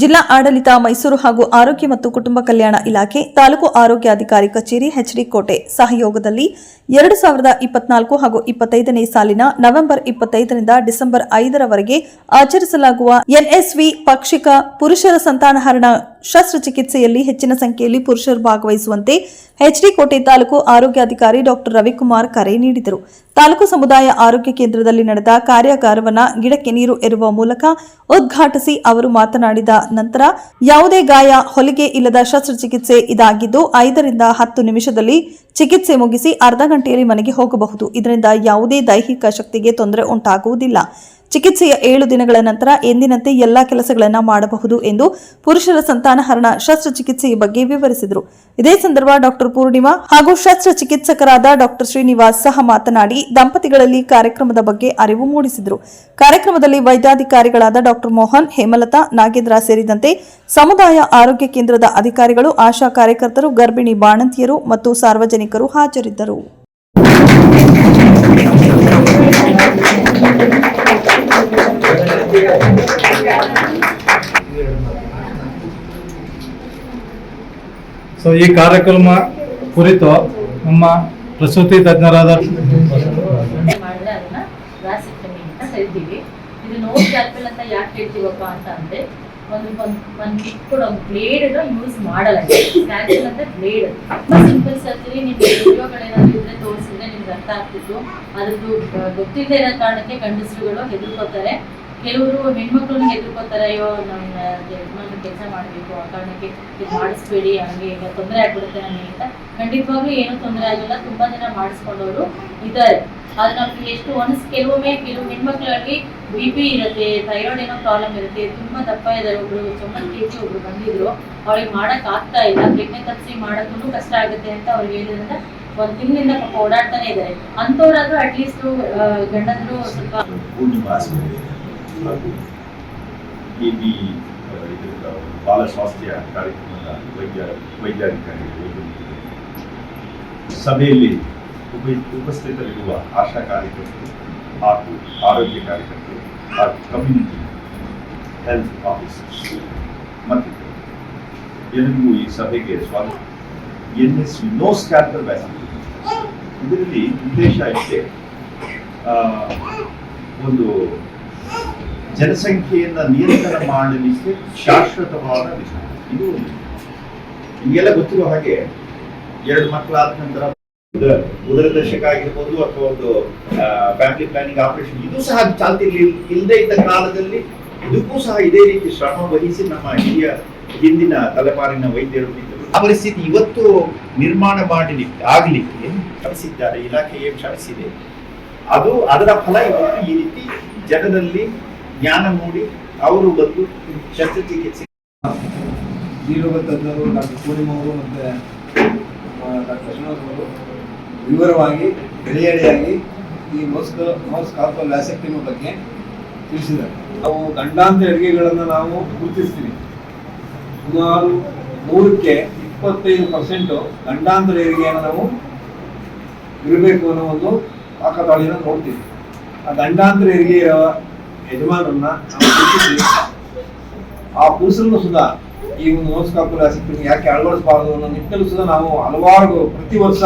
ಜಿಲ್ಲಾ ಆಡಳಿತ, ಮೈಸೂರು ಹಾಗೂ ಆರೋಗ್ಯ ಮತ್ತು ಕುಟುಂಬ ಕಲ್ಯಾಣ ಇಲಾಖೆ, ತಾಲೂಕು ಆರೋಗ್ಯಾಧಿಕಾರಿ ಕಚೇರಿ ಹೆಚ್ಡಿ ಕೋಟೆ ಸಹಯೋಗದಲ್ಲಿ ಎರಡು ಸಾವಿರದ ಇಪ್ಪತ್ನಾಲ್ಕು ಹಾಗೂ ಇಪ್ಪತ್ತೈದನೇ ಸಾಲಿನ ನವೆಂಬರ್ ಇಪ್ಪತ್ತೈದರಿಂದ ಡಿಸೆಂಬರ್ ಐದರವರೆಗೆ ಆಚರಿಸಲಾಗುವ ಎನ್ಎಸ್ವಿ ಪಾಕ್ಷಿಕ ಪುರುಷರ ಸಂತಾನಹರಣ ಶಸ್ತ್ರಚಿಕಿತ್ಸೆಯಲ್ಲಿ ಹೆಚ್ಚಿನ ಸಂಖ್ಯೆಯಲ್ಲಿ ಪುರುಷರು ಭಾಗವಹಿಸುವಂತೆ ಎಚ್ಡಿ ಕೋಟೆ ತಾಲೂಕು ಆರೋಗ್ಯಾಧಿಕಾರಿ ಡಾಕ್ಟರ್ ರವಿಕುಮಾರ್ ಕರೆ ನೀಡಿದರು. ತಾಲೂಕು ಸಮುದಾಯ ಆರೋಗ್ಯ ಕೇಂದ್ರದಲ್ಲಿ ನಡೆದ ಕಾರ್ಯಾಗಾರವನ್ನ ಗಿಡಕ್ಕೆ ನೀರು ಎರುವ ಮೂಲಕ ಉದ್ಘಾಟಿಸಿ ಅವರು ಮಾತನಾಡಿದ ನಂತರ, ಯಾವುದೇ ಗಾಯ, ಹೊಲಿಗೆ ಇಲ್ಲದ ಶಸ್ತ್ರಚಿಕಿತ್ಸೆ ಇದಾಗಿದ್ದು, ಐದರಿಂದ ಹತ್ತು ನಿಮಿಷದಲ್ಲಿ ಚಿಕಿತ್ಸೆ ಮುಗಿಸಿ ಅರ್ಧ ಗಂಟೆಯಲ್ಲಿ ಮನೆಗೆ ಹೋಗಬಹುದು. ಇದರಿಂದ ಯಾವುದೇ ದೈಹಿಕ ಶಕ್ತಿಗೆ ತೊಂದರೆ ಉಂಟಾಗುವುದಿಲ್ಲ. ಚಿಕಿತ್ಸೆಯ ಏಳು ದಿನಗಳ ನಂತರ ಎಂದಿನಂತೆ ಎಲ್ಲಾ ಕೆಲಸಗಳನ್ನು ಮಾಡಬಹುದು ಎಂದು ಪುರುಷರ ಸಂತಾನಹರಣ ಶಸ್ತ್ರಚಿಕಿತ್ಸೆಯ ಬಗ್ಗೆ ವಿವರಿಸಿದರು. ಇದೇ ಸಂದರ್ಭ ಡಾಕ್ಟರ್ ಪೂರ್ಣಿಮಾ ಹಾಗೂ ಶಸ್ತ್ರಚಿಕಿತ್ಸಕರಾದ ಡಾಕ್ಟರ್ ಶ್ರೀನಿವಾಸ್ ಸಹ ಮಾತನಾಡಿ ದಂಪತಿಗಳಲ್ಲಿ ಕಾರ್ಯಕ್ರಮದ ಬಗ್ಗೆ ಅರಿವು ಮೂಡಿಸಿದರು. ಕಾರ್ಯಕ್ರಮದಲ್ಲಿ ವೈದ್ಯಾಧಿಕಾರಿಗಳಾದ ಡಾಕ್ಟರ್ ಮೋಹನ್, ಹೇಮಲತಾ, ನಾಗೇಂದ್ರ ಸೇರಿದಂತೆ ಸಮುದಾಯ ಆರೋಗ್ಯ ಕೇಂದ್ರದ ಅಧಿಕಾರಿಗಳು, ಆಶಾ ಕಾರ್ಯಕರ್ತರು, ಗರ್ಭಿಣಿ ಬಾಣಂತಿಯರು ಮತ್ತು ಸಾರ್ವಜನಿಕರು ಹಾಜರಿದ್ದರು. ಸೊ ಈ ಕಾರ್ಯಕ್ರಮ ಕುರಿತು ನಮ್ಮ ಪ್ರಸೂತಿ ತಜ್ಞರಾದ ಇದು ನೋವು ಕ್ಯಾಲ್ಪಲ್ ಅಂತ ಯಾಕೆ ಹೇಳ್ತೀವಪ್ಪ ಅಂತ ಅಂದ್ರೆ ಒಂದು ಒಂದು ಒಂದು ಬ್ಲೇಡ್ ಯೂಸ್ ಮಾಡಲ್ಲ ಕ್ಯಾಲ್ಪಲ್ ಅಂದ್ರೆ ಬ್ಲೇಡ್ ಸಿಂಪಲ್ ಸರ್ಜರಿ ನಿಮ್ಗೆ ವಿಡಿಯೋಗಳೇನಾದ್ರು ಇದ್ರೆ ತೋರಿಸಿದ್ರೆ ನಿಮ್ಗೆ ಅರ್ಥ ಆಗ್ತಿತ್ತು ಅದ್ರದ್ದು ಗೊತ್ತಿಲ್ಲದೆ ಇರೋ ಕಾರಣಕ್ಕೆ ಗಂಡಸರುಗಳು ಹೆದರ್ಕೋತಾರೆ ಕೆಲವರು ಹೆಣ್ಮಕ್ಳನ್ನ ಹೆದರ್ಕೋತಾರೆ ಅಯ್ಯೋ ನಮ್ಮ ಯಜಮಾನ ಕೆಲಸ ಮಾಡಬೇಕು, ಆ ಕಾರಣಕ್ಕೆ ಇದು ಮಾಡಿಸ್ಬೇಡಿ, ಹಂಗೆ ಈಗ ತೊಂದರೆ ಆಗ್ಬಿಡುತ್ತೆ ನನಗೆ ಅಂತ ಖಂಡಿತವಾಗ್ಲೂ ಏನೂ ತೊಂದರೆ ಆಗಿಲ್ಲ. ತುಂಬಾ ಜನ ಮಾಡಿಸ್ಕೊಂಡವರು ಇದ್ದಾರೆ. ಆದ್ರೆ ನಮ್ಗೆ ಎಷ್ಟು ಒನ್ಸ್ ಕೆಲವೊಮ್ಮೆ ಕೆಲವು ಹೆಣ್ಮಕ್ಳಲ್ಲಿ ಬಿ ಪಿ ಇರುತ್ತೆ ಥೈರಾಯ್ಡ್ ಏನೋ ಪ್ರಾಬ್ಲಮ್ ಇರುತ್ತೆ, ತುಂಬಾ ದಪ್ಪ ಇದ್ದಾರೆ ಒಬ್ರು, ಚೊಮ್ಮನ್ ಕೆ ಜಿ ಒಬ್ರು ಬಂದಿದ್ರು, ಅವ್ರಿಗೆ ಮಾಡಕ್ ಆಗ್ತಾ ಇಲ್ಲ ತಪ್ಸಿ ಮಾಡೋಕ್ಕೂ ಕಷ್ಟ ಆಗುತ್ತೆ ಅಂತ ಅವ್ರಿಗೆ ಹೇಳಿದ್ರಿಂದ ಒಂದ್ ತಿಂಗಳಿಂದ ಪಾಪ ಓಡಾಡ್ತಾನೆ ಇದ್ದಾರೆ. ಅಂತವ್ರಾದ್ರೂ ಅಟ್ಲೀಸ್ಟ್ ಗಂಡಂದ್ರು ಸ್ವಲ್ಪ ಹಾಗೂ ಈ ಬಿ ಇದರ ಬಾಲ ಸ್ವಾಸ್ಥ್ಯ ಕಾರ್ಯಕ್ರಮದ ವೈದ್ಯ, ವೈದ್ಯಾಧಿಕಾರಿಗಳು ಸಭೆಯಲ್ಲಿ ಉಪ, ಉಪಸ್ಥಿತರಿರುವ ಆಶಾ ಕಾರ್ಯಕರ್ತರು ಹಾಗೂ ಆರೋಗ್ಯ ಕಾರ್ಯಕರ್ತರು ಹಾಗೂ ಕಮ್ಯುನಿಟಿ ಹೆಲ್ತ್ ಆಫೀಸರ್ಸ್ ಮತ್ತು ಎಲ್ಲರಿಗೂ ಈ ಸಭೆಗೆ ಸ್ವಾಗತ. N S no scalpel vaccine ಇದರಲ್ಲಿ ಉದ್ದೇಶ ಇಷ್ಟೇ ಒಂದು ಜನಸಂಖ್ಯೆಯನ್ನ ನಿಯಂತ್ರಣ ಮಾಡಲಿಕ್ಕೆ ಶಾಶ್ವತವಾದ ವಿಧಾನ ಇದು. ನಿಮಗೆಲ್ಲ ಗೊತ್ತಿರೋ ಹಾಗೆ ಎರಡು ಮಕ್ಕಳಾದ ನಂತರ ಮೊದಲ ದಶಕ ಆಗಿರ್ಬೋದು ಅಥವಾ ಒಂದು ಫ್ಯಾಮಿಲಿ ಪ್ಲಾನಿಂಗ್ ಆಪರೇಷನ್ ಇದು ಸಹ ಚಾಲ್ತಿ ಇಲ್ಲದೆ ಇದ್ದ ಕಾಲದಲ್ಲಿ ಇದಕ್ಕೂ ಸಹ ಇದೇ ರೀತಿ ಶ್ರಮ ವಹಿಸಿ ನಮ್ಮ ಹಿರಿಯ ಹಿಂದಿನ ತಲೆಮಾರಿನ ವೈದ್ಯರು ಆ ಪರಿಸ್ಥಿತಿ ಇವತ್ತು ನಿರ್ಮಾಣ ಮಾಡಲಿಕ್ಕೆ, ಆಗಲಿಕ್ಕೆ ಶ್ರಮಿಸಿದ್ದಾರೆ, ಇಲಾಖೆ ಏನು ಶ್ರಮಿಸಿದೆ ಅದು ಅದರ ಫಲ ಇವತ್ತು ಈ ರೀತಿ ಜನರಲ್ಲಿ ಜ್ಞಾನ ಮೂಡಿ ಅವರು ಬಂದು ಶಸ್ತ್ರಚಿಕಿತ್ಸೆ. ನೀಡುವ ತಜ್ಞರು ಡಾಕ್ಟರ್ ಪೂರ್ಣಿಮಾ ಅವರು ಮತ್ತು ಡಾಕ್ಟರ್ ಶ್ರೀನಿವಾಸ್ ಅವರು ವಿವರವಾಗಿ ಬೆಳೆಯಡೆಯಾಗಿ ಈ ಮೋಸ್ಕ್ ಮೋಸ್ ಕಾರ್ಪಲ್ ವ್ಯಾಸಕ್ಟಿಮ ಬಗ್ಗೆ ತಿಳಿಸಿದ್ದಾರೆ. ನಾವು ಗಂಡಾಂತ ಅಡುಗೆಗಳನ್ನು ನಾವು ಗುರುತಿಸ್ತೀವಿ. ಸುಮಾರು ನೂರಕ್ಕೆ ಇಪ್ಪತ್ತೈದು ಪರ್ಸೆಂಟು ಗಂಡಾಂತರ ಹೆರಿಗೆಯನ್ನು ನಾವು ಇರಬೇಕು ಅನ್ನೋ ಒಂದು ಪಾಕದಾಳಿಯನ್ನು ನೋಡ್ತೀವಿ. ಆ ಗಂಡಾಂತರ ಹೆರಿಗೆಯ ಗುರುತಿಸಿ ಆ ಪುರುಷರನ್ನು ಸುಧಾ ಈ ಒಂದು ಮೋಸ್ಕಾಪುರ ಆಸಕ್ತಿಯನ್ನು ಯಾಕೆ ಅಳವಡಿಸಬಾರದು ಅನ್ನೋ ನಿಟ್ಟಿನಲ್ಲೂ ಸುಧಾ ನಾವು ಹಲವಾರು ಪ್ರತಿ ವರ್ಷ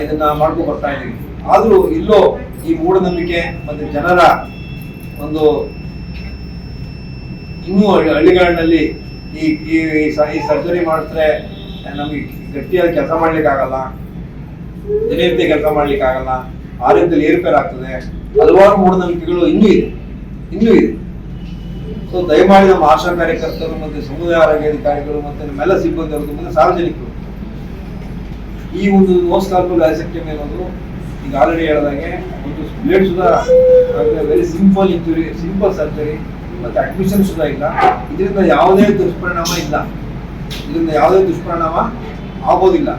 ಇದನ್ನ ಮಾಡ್ಕೊಂಡು ಬರ್ತಾ ಇದ್ದೀವಿ. ಆದ್ರೂ ಇಲ್ಲೋ ಈ ಮೂಢನಂಬಿಕೆ ಮತ್ತೆ ಜನರ ಒಂದು ಇನ್ನೂ ಹಳ್ಳಿ- ಹಳ್ಳಿಗಳಲ್ಲಿ ಈ ಈ ಸರ್ಜರಿ ಮಾಡಿದ್ರೆ ನಮಗೆ ಗಟ್ಟಿಯಾದ ಕೆಲಸ ಮಾಡ್ಲಿಕ್ಕೆ ಆಗಲ್ಲ ದಿನನಿತ್ಯ ಕೆಲಸ ಮಾಡ್ಲಿಕ್ಕೆ ಆಗಲ್ಲ ಆರೋಗ್ಯದಲ್ಲಿ ಏರುಪೇರು ಆಗ್ತದೆ ಹಲವಾರು ಮೂಢನಂಬಿಕೆಗಳು ಇನ್ನೂ ಇದೆ. ಇನ್ನೂ ಇದೆ. ಸೊ ದಯಮಾಡಿ ನಮ್ಮ ಆಶಾ ಕಾರ್ಯಕರ್ತರು ಮತ್ತೆ ಸಮುದಾಯ ಆರೋಗ್ಯ ಅಧಿಕಾರಿಗಳು ಮತ್ತೆ ನಮ್ಮೆಲ್ಲ ಸಿಬ್ಬಂದಿಗಳು ಮತ್ತೆ ಸಾರ್ವಜನಿಕರು, ಈ ಒಂದು ನೋಸ್ ಕಾರ್ಪಲ್ ಆಸಕ್ಟಮಿ ಅನ್ನೋದು ಈಗ ಆಲ್ರೆಡಿ ಹೇಳಿದಾಗೆ ಒಂದು blade Sudha very simple injury simple surgery ಮತ್ತೆ ಅಡ್ಮಿಷನ್ ಸುಧಾ ಇಲ್ಲ. ಇದರಿಂದ ಯಾವುದೇ ದುಷ್ಪರಿಣಾಮ ಇಲ್ಲ. ಇದರಿಂದ ಯಾವುದೇ ದುಷ್ಪರಿಣಾಮ ಆಗೋದಿಲ್ಲ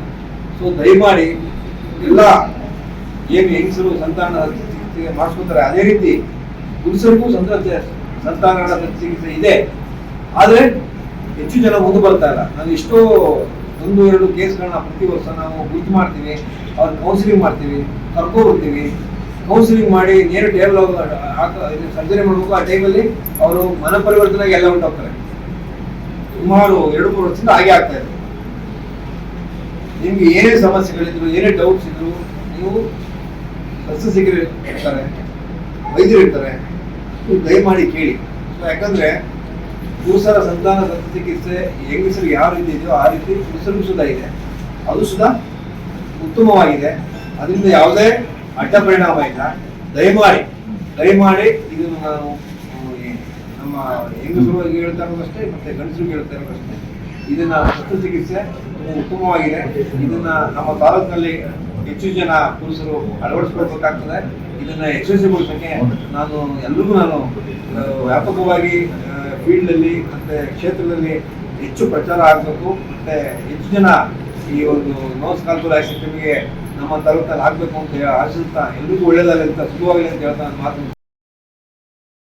ಸೊ ದಯಮಾಡಿ ಎಲ್ಲ ಏನು ಹೆಂಗಸರು ಸಂತಾನ ಮಾಡಿಸ್ಕೊತಾರೆ, ಅದೇ ರೀತಿ ಪುರುಷರಿಗೂ ಸಂತಾನ ಸಂತಾನಗಳ ಚಿಕಿತ್ಸೆ ಇದೆ. ಆದರೆ ಹೆಚ್ಚು ಜನ ಮುಂದೆ ಬರ್ತಾ ಇಲ್ಲ. ನಾವು ಎಷ್ಟೋ ಒಂದು, ಎರಡು ಕೇಸ್ಗಳನ್ನ ಪ್ರತಿ ವರ್ಷ ನಾವು ಗುರುತು ಮಾಡ್ತೀವಿ. ಅವ್ರ ಕೌನ್ಸಿಲಿಂಗ್ ಮಾಡ್ತೀವಿ ಕರ್ಕೊ ಬರ್ತೀವಿ ಕೌನ್ಸಿಲಿಂಗ್ ಮಾಡಿ ನೇರ ಟೇಬಲ್ ಸರ್ಜರಿ ಮಾಡಬೇಕು. ಆ ಟೈಮಲ್ಲಿ ಅವರು ಮನ ಪರಿವರ್ತನೆ ಎಲ್ಲ ಹೊಂಟೋಗ್ತಾರೆ ಸುಮಾರು ಎರಡು, ಮೂರು ವರ್ಷದಿಂದ ಹಾಗೆ ಆಗ್ತಾ ಇದೆ. ನಿಮ್ಗೆ ಏನೇ ಸಮಸ್ಯೆಗಳಿದ್ರು, ಏನೇ ಡೌಟ್ಸ್ ಇದ್ರು, ನೀವು ಇರ್ತಾರೆ ವೈದ್ಯರು ಇರ್ತಾರೆ. ನೀವು ದಯಮಾಡಿ ಕೇಳಿ. ಸೊ ಯಾಕಂದ್ರೆ ಪುರುಷರ ಸಂತಾನ ಚಿಕಿತ್ಸೆ ಹೆಂಗಸರು ಯಾವ ರೀತಿ ಇದೆಯೋ ಆ ರೀತಿ ಪುರುಷರಿಗೂ ಸುಧಾ ಇದೆ. ಅದು ಸುಧಾ ಉತ್ತಮವಾಗಿದೆ. ಅದರಿಂದ ಯಾವುದೇ ಅಡ್ಡ ಪರಿಣಾಮ ಇಲ್ಲ. ದಯಮಾಡಿ ದಯಮಾಡಿ ಇದನ್ನು ನಾನು ನಮ್ಮ ಹೆಂಗಸರು ಹೇಳ್ತಾ ಇರೋದಷ್ಟೇ ಮತ್ತೆ ಗಂಡಸರಿಗೆ ಹೇಳ್ತಾ ಇರೋದಷ್ಟೇ ಇದನ್ನ ಶಸ್ತ್ರಚಿಕಿತ್ಸೆ ತುಂಬಾ ಉತ್ತಮವಾಗಿದೆ. ಇದನ್ನ ನಮ್ಮ ತಾಲೂಕಿನಲ್ಲಿ ಹೆಚ್ಚು ಜನ ಪುರುಷರು ಅಳವಡಿಸ್ಕೊಳ್ಬೇಕಾಗ್ತದೆ. ಇದನ್ನ ಯಶಸ್ವಿಗೊಳಿಸೋಕೆ ನಾನು ಎಲ್ರಿಗೂ ನಾನು ವ್ಯಾಪಕವಾಗಿ ಫೀಲ್ಡ್ ಅಲ್ಲಿ ಮತ್ತೆ ಕ್ಷೇತ್ರದಲ್ಲಿ ಹೆಚ್ಚು ಪ್ರಚಾರ ಆಗಬೇಕು. ಮತ್ತೆ ಹೆಚ್ಚು ಜನ ಈ ಒಂದು ನೋಸ್ ಕಾಲ್ಕುಲೇಷನ್ ನಮ್ಮ ತಾಲೂಕಲ್ಲಿ ಆಗ್ಬೇಕು ಅಂತ ಆಶಿಸ್ತಾ ಎಲ್ರಿಗೂ ಒಳ್ಳೇದಾಗಲಿ ಅಂತ ಶುಭವಾಗಲಿ ಅಂತ ಹೇಳ್ತಾ ನಾನು ಮಾತು